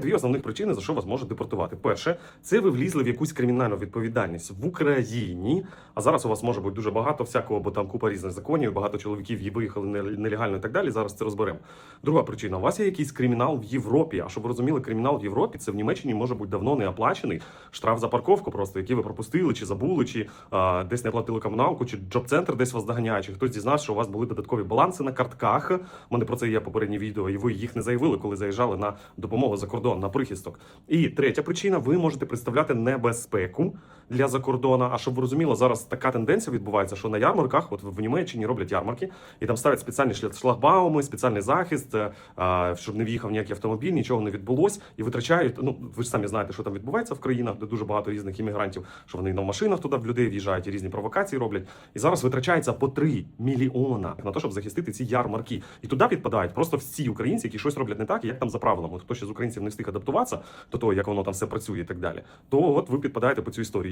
Дві основних причини, за що вас можуть депортувати. Перше, це ви влізли в якусь кримінальну відповідальність в Україні. А зараз у вас може бути дуже багато всякого, бо там купа різних законів, багато чоловіків виїхали нелегально і так далі. Зараз це розберемо. Друга причина: у вас є якийсь кримінал в Європі. А щоб ви розуміли, кримінал в Європі це в Німеччині може бути давно не оплачений. Штраф за парковку, просто який ви пропустили, чи забули, чи а, десь не платили комуналку, чи джоб-центр десь вас доганяє, чи хтось дізнався, що у вас були додаткові баланси на картках. У мене про це є попереднє відео, і ви їх не заявили, коли заїжджали на допомогу за кордон на прихисток. І третя причина: ви можете представляти небезпеку для закордона. А щоб ви розуміли, зараз така тенденція відбувається, що на ярмарках, от в Німеччині роблять ярмарки, і там ставлять спеціальні шлагбауми, спеціальний захист, е, щоб не в'їхав ніякий автомобіль, нічого не відбулось, і витрачають. Ну ви ж самі знаєте, що там відбувається в країнах, де дуже багато різних іммігрантів, що вони на машинах туди в людей в'їжджають і різні провокації роблять. І зараз витрачається по 3 мільйона на те, щоб захистити ці ярмарки. І туди підпадають просто всі українці, які щось роблять не так, як там за правилами. Хто ще з українців встиг адаптуватися до того, як воно там все працює і так далі, то от ви підпадаєте по цю історію.